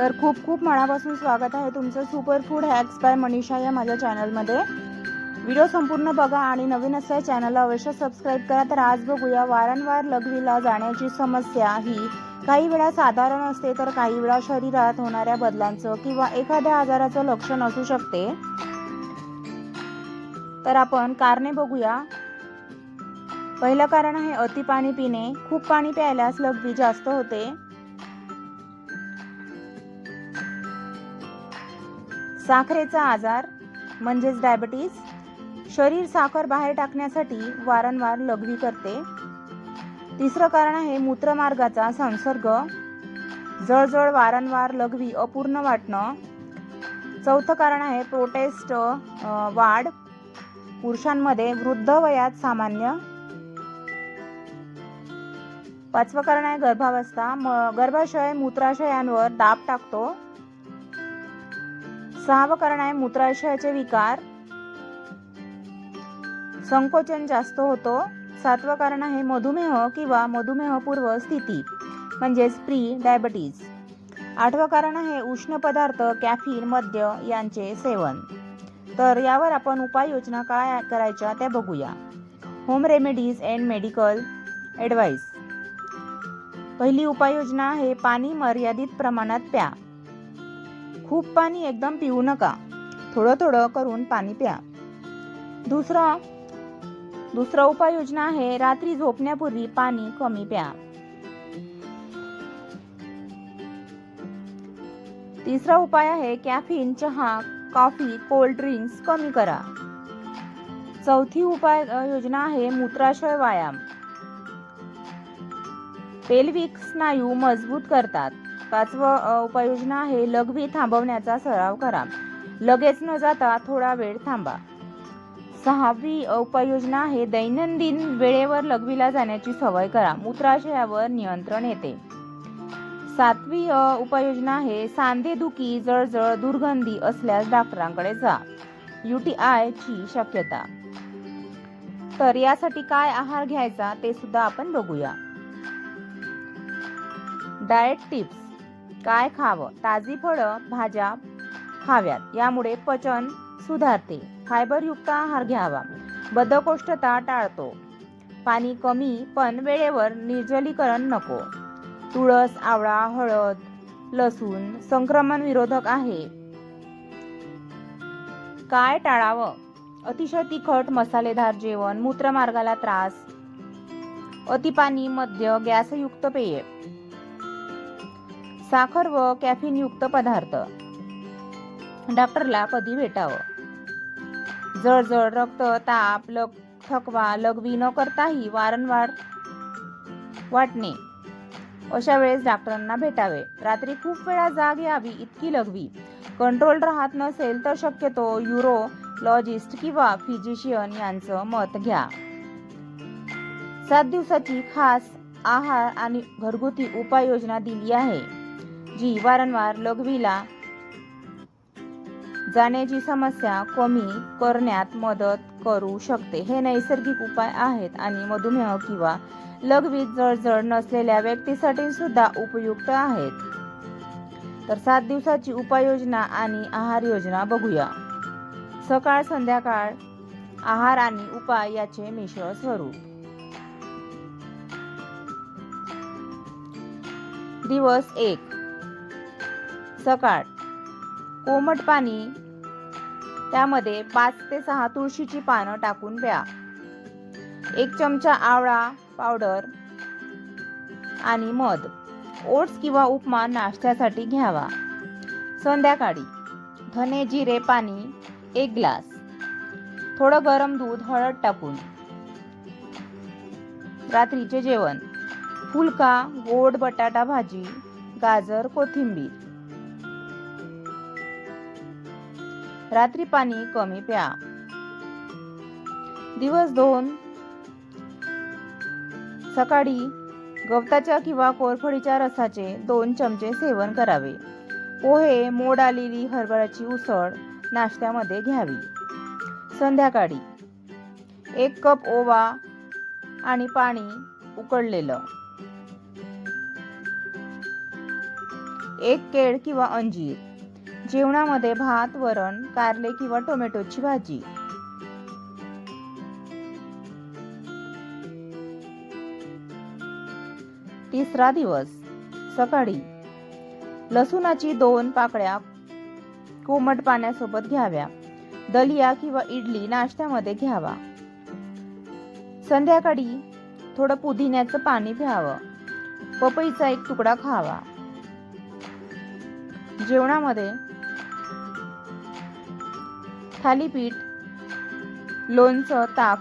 तर खूप खूप मनापासून स्वागत आहे तुमचं super food hacks by Manisha या माझ्या चॅनलमध्ये व्हिडिओ संपूर्ण बघा आणि नवीन असल्या चॅनलला अवश्य सबस्क्राईब करा. तर आज बघूया वारंवार लघवीला जाण्याची समस्या ही. काही वेळा साधारण असते तर काही वेळा शरीरात होणाऱ्या बदलांचं किंवा एखाद्या आजाराचं लक्षण असू शकते. तर आपण कारणे बघूया. पहिलं कारण आहे अति पाणी पिणे. खूप पाणी प्यायल्यास लघवी जास्त होते. साखरेचा आजार म्हणजेच डायबिटीस शरीर साखर बाहेर टाकण्यासाठी वारंवार लघवी करते. तिसरं कारण आहे मूत्रमार्गाचा संसर्ग. जळजळ वारंवार लघवी अपूर्ण वाटणं. चौथं कारण आहे प्रोटेस्ट वाढ. पुरुषांमध्ये वृद्ध वयात सामान्य. पाचवं कारण आहे गर्भावस्था. म- गर्भाशय मूत्राशयांवर दाब टाकतो. सहावं कारण आहे मूत्राशयाचे विकार. संकोचन जास्त होतो. सातवं कारण आहे मधुमेह किंवा मधुमेहपूर्व स्थिती म्हणजेच प्री डायबिटीज आठवं कारण आहे उष्ण पदार्थ कॅफिन मद्य यांचे सेवन. तर यावर आपण उपाययोजना काय करायच्या त्या बघूया. Home remedies and medical advice पहिली उपाययोजना आहे पाणी मर्यादित प्रमाणात प्या. खूप पाणी एकदम पिऊ नका. थोडं थोडं करून पाणी प्या. दुसरा दुसरा उपाययोजना आहे रात्री झोपण्यापूर्वी पाणी कमी प्या. तिसरा उपाय आहे कॅफिन चहा कॉफी कोल्ड ड्रिंक्स कमी करा. चौथी उपाय योजना आहे मूत्राशय व्यायाम. पेल्विक स्नायू मजबूत करतात. पाचवं उपाययोजना आहे लघवी थांबवण्याचा सराव करा. लगेच न जाता थोडा वेळ थांबा. सहावी उपाययोजना आहे दैनंदिन वेळेवर लघवीला जाण्याची सवय करा. मूत्राशयावर नियंत्रण येते. सातवी उपाययोजना आहे सांधेदुखी जळजळ दुर्गंधी असल्यास डॉक्टरांकडे जा. UTI ची शक्यता. तर यासाठी काय आहार घ्यायचा ते सुद्धा आपण बघूया. Diet tips. काय खावं? ताजी फळं भाज्या खाव्यात. यामुळे पचन सुधारते. फायबरयुक्त आहार घ्यावा. बद्धकोष्ठता टाळतो. पाणी कमी पण वेळेवर निर्जलीकरण नको. तुळस आवळा हळद लसूण संक्रमण विरोधक आहे. काय टाळावं? अतिशय तिखट मसालेदार जेवण मूत्रमार्गाला त्रास अतिपाणी मद्य गॅसयुक्त पेये. साखर व कॅफिनयुक्त पदार्थ. डॉक्टरला कधी भेटावं? जळजळ रक्त ताप लग थकवा लघवी न करताही वारंवार वाटणे. अशा वेळेस डॉक्टरांना भेटावे. रात्री खूप वेळा जाग यावी इतकी लघवी कंट्रोल राहत नसेल तर शक्यतो युरोलॉजिस्ट किंवा फिजिशियन यांचं मत घ्या. सात दिवसाची खास आहार आणि घरगुती उपाययोजना दिली आहे. जी वारंवार लघवीला जाण्याची समस्या कमी करण्यात मदत करू शकते. हे नैसर्गिक उपाय आहेत आणि मधुमेह किंवा लघवीत जळजळ नसलेल्या व्यक्तीसाठी सुद्धा उपयुक्त आहेत. तर सात दिवसाची उपाययोजना आणि आहार योजना बघूया. सकाळ संध्याकाळ आहार आणि उपाय याचे मिश्र स्वरूप. दिवस एक. सकाळ. कोमट पाणी. त्यामध्ये पाच ते सहा तुळशीची पानं टाकून प्या एक चमचा आवळा पावडर आणि मध. ओट्स किंवा उपमा नाश्त्यासाठी घ्यावा. संध्याकाळी. धने जिरे पाणी एक ग्लास. थोडं गरम दूध हळद टाकून. रात्रीचे जेवण. फुलका गोड बटाटा भाजी गाजर कोथिंबीर. रात्री पाणी कमी प्या. दिवस दोन. सकाळी गवताच्या किंवा कोरफडीच्या रसाचे दोन चमचे सेवन करावे. पोहे मोड आलेली हरभऱ्याची उसळ नाश्त्यामध्ये घ्यावी. संध्याकाळी एक कप ओवा आणि पाणी उकळलेलं. एक केळ किंवा अंजीर. जेवणामध्ये भात वरण कारले किंवा टोमॅटोची भाजी. तिसरा दिवस सकाळी. लसूणाची दोन पाकळ्या कोमट पाण्यासोबत घ्याव्या. दलिया किंवा इडली नाश्त्यामध्ये घ्यावा. संध्याकाळी थोडं पुदिन्याचं पाणी प्यावं. पपईचा एक तुकडा खावा. जेवणामध्ये थालीपीठ लोणचं ताक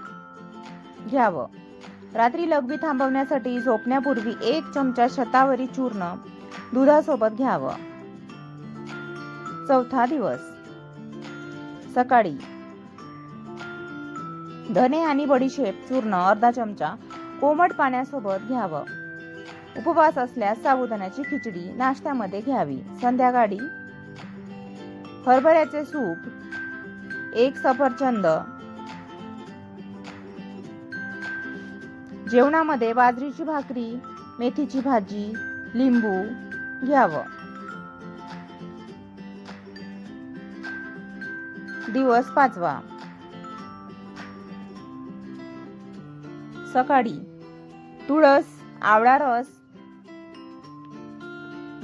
घ्यावं. रात्री लघवी थांबवण्यासाठी झोपण्यापूर्वी एक चमचा शतावरी चूर्ण दुधासोबत घ्यावं. चौथा दिवस. सकाळी. धने आणि बडीशेप चूर्ण अर्धा चमचा कोमट पाण्यासोबत घ्यावं. उपवास असल्यास साबुदाण्याची खिचडी नाश्त्यामध्ये घ्यावी. संध्याकाळी. हरभऱ्याचे सूप एक सफरचंद जेवणामध्ये बाजरीची भाकरी मेथीची भाजी लिंबू घ्यावं. दिवस पाचवा. सकाळी. तुळस आवळा रस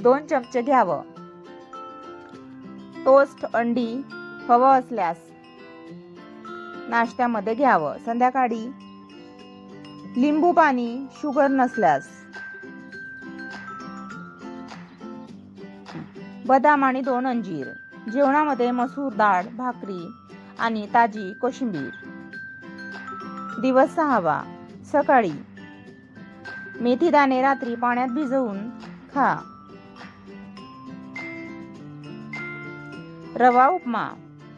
दोन चमचे घ्यावं. टोस्ट अंडी हवं असल्यास नाश्त्यामध्ये घ्यावं. संध्याकाळी लिंबू पाणी शुगर नसल्यास. बदाम आणि दोन अंजीर. जेवणामध्ये मसूर डाळ भाकरी आणि ताजी कोशिंबीर. दिवस सहावा. सकाळी. मेथी दाणे रात्री पाण्यात भिजवून खा. रवा उपमा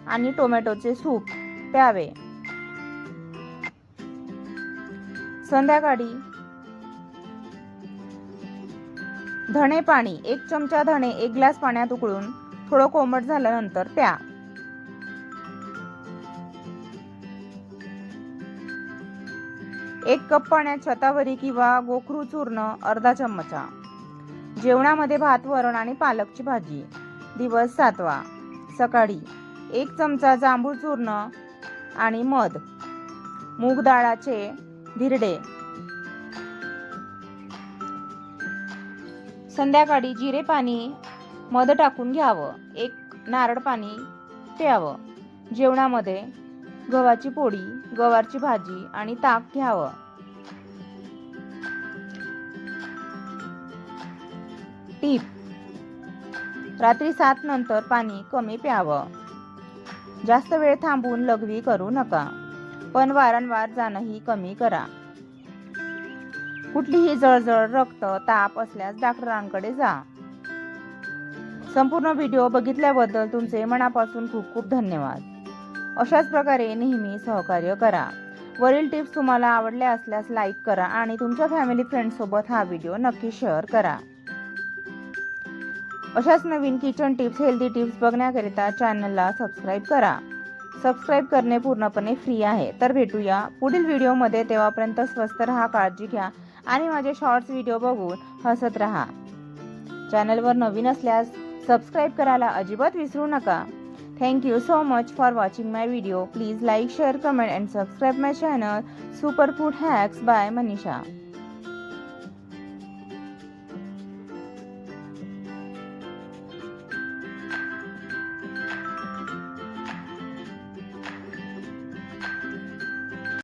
आणि टोमॅटोचे सूप. प्यावे. संध्याकाळी धणे पाणी एक चमचा धणे एक ग्लास पाण्यात उकळून थोडं कोमट झाल्यानंतर प्या. एक कप पाण्यात शतावरी किंवा गोखरू चूर्ण अर्धा चमचा. जेवणामध्ये भात वरण आणि पालकची भाजी. दिवस सातवा. सकाळी एक चमचा जांभूळ चूर्ण आणि मध. मूग डाळाचे धिरडे. संध्याकाळी जिरे पाणी मध टाकून घ्यावं. एक नारळ पाणी प्यावं जेवणामध्ये गव्हाची पोळी गवारची भाजी आणि ताक घ्यावं. टीप. रात्री सात नंतर पाणी कमी प्यावं. जास्त वेळ थांबून लघवी करू नका पण वारंवार जाणंही कमी करा. कुठलीही जळजळ रक्त ताप असल्यास डॉक्टरांकडे जा. संपूर्ण व्हिडिओ बघितल्याबद्दल तुमचे मनापासून खूप खूप धन्यवाद. अशाच प्रकारे नेहमी सहकार्य करा. वरील टिप्स तुम्हाला आवडल्या असल्यास लाईक करा आणि तुमच्या फॅमिली फ्रेंडसोबत हा व्हिडिओ नक्की शेअर करा. अशाच नवीन किचन टिप्स हेल्दी टिप्स बघण्याकरिता चॅनलला सबस्क्राईब करा. सबस्क्राईब करणे पूर्णपणे फ्री आहे. तर भेटूया पुढील व्हिडिओमध्ये तेव्हापर्यंत स्वस्त राहा काळजी घ्या आणि माझे शॉर्ट्स व्हिडिओ बघून हसत राहा. चॅनलवर नवीन असल्यास सबस्क्राईब करायला अजिबात विसरू नका. Thank you so much for watching my video please like share comment and subscribe my channel super food hacks by Manisha